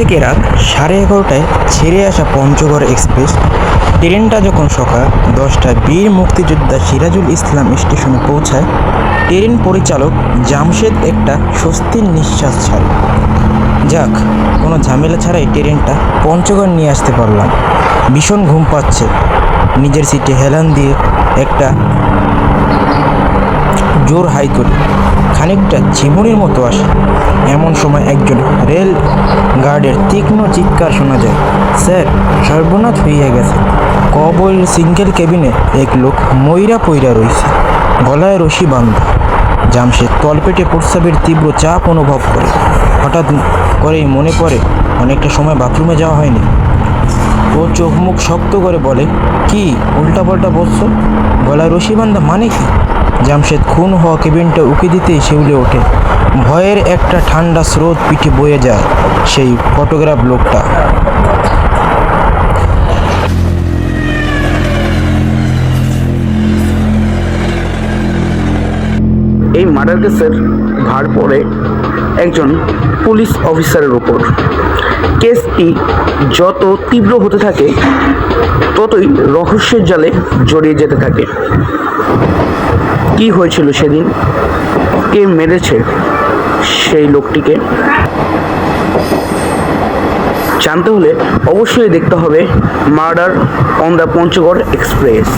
থেকে রাত সাড়ে এগারোটায় ছেড়ে আসা পঞ্চগড় এক্সপ্রেস, ট্রেনটা যখন সকাল দশটায় বীর মুক্তিযোদ্ধা সিরাজুল ইসলাম স্টেশনে পৌঁছায়, ট্রেন পরিচালক জামশেদ একটা স্বস্তির নিঃশ্বাস ছাড়ে। যাক, কোনো ঝামেলা ছাড়াই ট্রেনটা পঞ্চগড় নিয়ে আসতে পারলাম। ভীষণ ঘুম পাচ্ছে। নিজের সিটে হেলান দিয়ে একটা জোর হাই করি খানিকটা ঝিমুনির মতো আসে। এমন সময় একজন রেল গার্ডের তীক্ষ্ণ চিৎকার শোনা যায়। স্যার সর্বনাথ হইয়া গেছে। কবইল সিঙ্গেল কেবিনে এক লোক ময়রা পইরা রয়েছে গলায় রশি বান্ধা জামশেদ তলপেটে প্রস্রাবের তীব্র চাপ অনুভব করে। হঠাৎ করেই মনে পড়ে, অনেকটা সময় বাথরুমে যাওয়া হয়নি। ও চোখ মুখ শক্ত করে বলে, কি, উল্টাপাল্টা বসছো গলায় রশি বান্ধা মানে কি? জামশেদ খুন হওয়া কেবিনটা উঁকে দিতেই শিউলে ওঠে। ভয়ের একটা ঠান্ডা স্রোত পিঠে বয়ে যায় সেই ফটোগ্রাফ লোকটা। এই মার্ডার কেসের ভার পড়ে একজন পুলিশ অফিসারের উপর। কেসটি যত তীব্র হতে থাকে, ততই রহস্যের জালে জড়িয়ে যেতে থাকে। কি হয়েছিল সেদিন? কে মেরেছে সেই লোকটিকে? জানতে হলে অবশ্যই দেখতে হবে murder on the Panchagarh express.